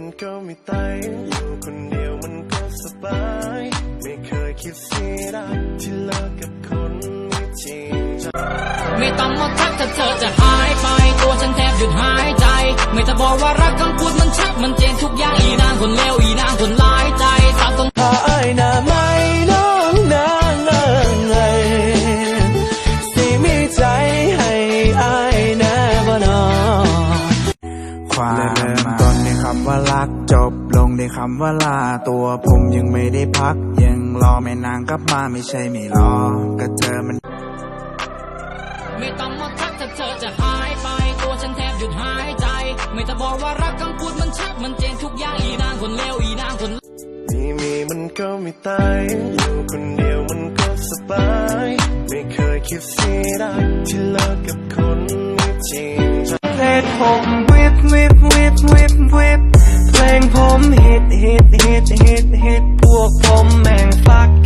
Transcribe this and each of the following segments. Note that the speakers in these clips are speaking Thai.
มันก็ไม่ตายอยู่คนเดียวมันก็สบาย ไม่เคยคิดเสียดายที่เลิกกับคนไม่จริงใจไม่ต้องมาทักถ้าเธอจะหายไป ตัวฉันแทบหยุดหายใจ ไม่จะบอกว่ารักคำพูดมันชัดมันเจนทุกอย่างอีนางคนเลวอีนางคนร้ายใจสาวต้องพายหน้าไม่น้องนางเอิงยสิมีใจให้อายแน่บ่นอความ ว่ารักจบลงในคำว่าลาตัวผมยังไม่ได้พัก ยังรอแม่นางกลับมาไม่ใช่ไม่รอ ก็เธอมัน ไม่ต้องมาทักถ้าเธอจะหายไป ตัวฉันแทบหยุดหายใจ ไม่จะบอกว่ารักคำพูดมันชัดมันเจนทุกอย่างอีนางคนเลวอีนางคนมีมีมันก็ไม่ตายอยู่คนเดียวมันก็สบาย ไม่เคยคิดเสียดายที่เลิกกับคนไม่จริงใจเพ วก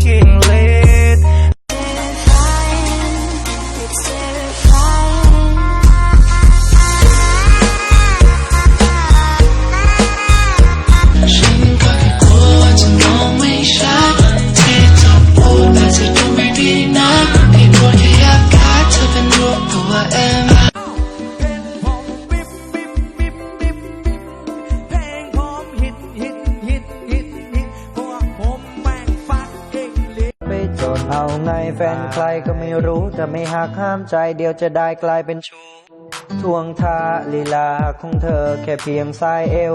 เอาไงแฟนใครก็ไม่รู้แต่ไม่หักห้ามใจเดียวจะได้กลายเป็นชู้ทวงท่าลีลาของเธอแค่เพียงสายเอว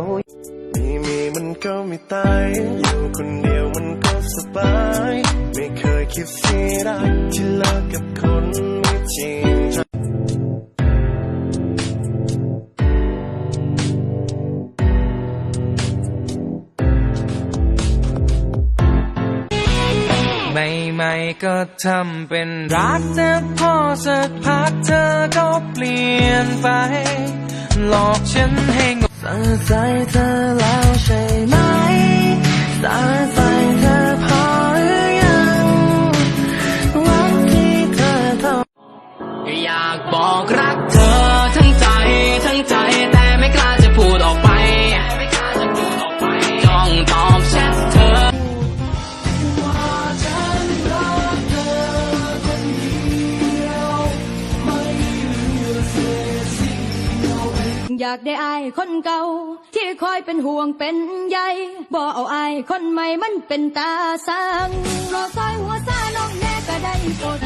มีมีมันก็ไม่ตายอยู่คนเดียวมันก็สบาย ไม่เคยคิดเสียดายที่เลิกกับ ก็ทำเป็นรักแต่พอสักพักเธอก็เปลี่ยนไป หลอกฉันให้งงสาใจเธอ อยากได้อายคนเก่า ที่คอยเป็นห่วงเป็นใยบ่เอาอายคนใหม่มันเป็นตาสังรอซอยหัวซาน้องแน่ก็ได้โปรด